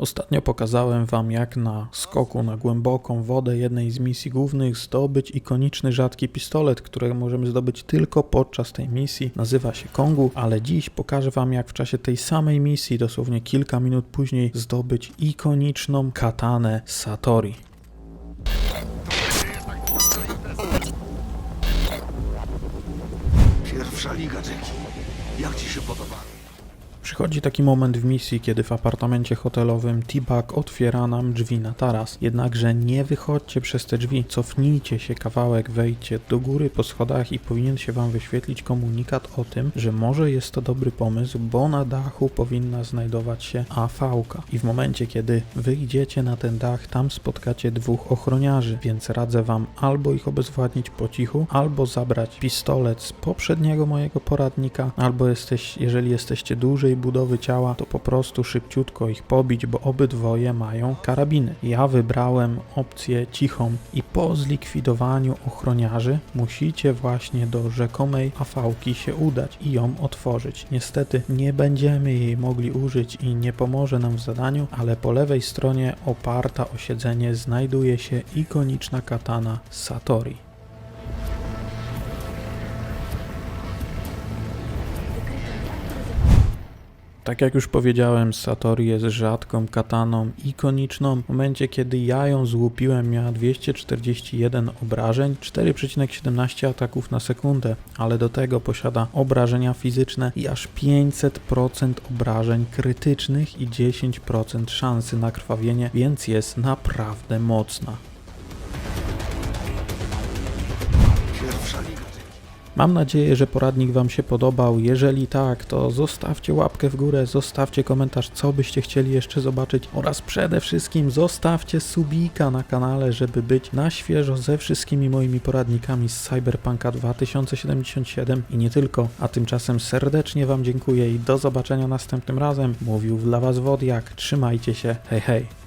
Ostatnio pokazałem wam jak na skoku na głęboką wodę jednej z misji głównych zdobyć ikoniczny rzadki pistolet, który możemy zdobyć tylko podczas tej misji. Nazywa się Kongu, ale dziś pokażę wam jak w czasie tej samej misji, dosłownie kilka minut później, zdobyć ikoniczną katanę Satori. Pierwsza liga, Jackie. Jak ci się podoba? Przychodzi taki moment w misji, kiedy w apartamencie hotelowym T-Bag otwiera nam drzwi na taras. Jednakże nie wychodźcie przez te drzwi, cofnijcie się kawałek, wejdźcie do góry po schodach i powinien się wam wyświetlić komunikat o tym, że może jest to dobry pomysł, bo na dachu powinna znajdować się AV-ka. I w momencie, kiedy wyjdziecie na ten dach, tam spotkacie dwóch ochroniarzy, więc radzę wam albo ich obezwładnić po cichu, albo zabrać pistolet z poprzedniego mojego poradnika, albo jesteś, jeżeli jesteście budowy ciała, to po prostu szybciutko ich pobić, bo obydwoje mają karabiny. Ja wybrałem opcję cichą i po zlikwidowaniu ochroniarzy musicie właśnie do rzekomej afałki się udać i ją otworzyć. Niestety nie będziemy jej mogli użyć i nie pomoże nam w zadaniu, ale po lewej stronie oparta o siedzenie znajduje się ikoniczna katana Satori. Tak jak już powiedziałem, Satori jest rzadką kataną ikoniczną. W momencie, kiedy ja ją złupiłem, miała 241 obrażeń, 4,17 ataków na sekundę, ale do tego posiada obrażenia fizyczne i aż 500% obrażeń krytycznych i 10% szansy na krwawienie, więc jest naprawdę mocna. Pierwsza liga. Mam nadzieję, że poradnik Wam się podobał. Jeżeli tak, to zostawcie łapkę w górę, zostawcie komentarz, co byście chcieli jeszcze zobaczyć oraz przede wszystkim zostawcie subika na kanale, żeby być na świeżo ze wszystkimi moimi poradnikami z Cyberpunka 2077 i nie tylko. A tymczasem serdecznie Wam dziękuję i do zobaczenia następnym razem. Mówił dla Was Wodiak. Trzymajcie się. Hej hej.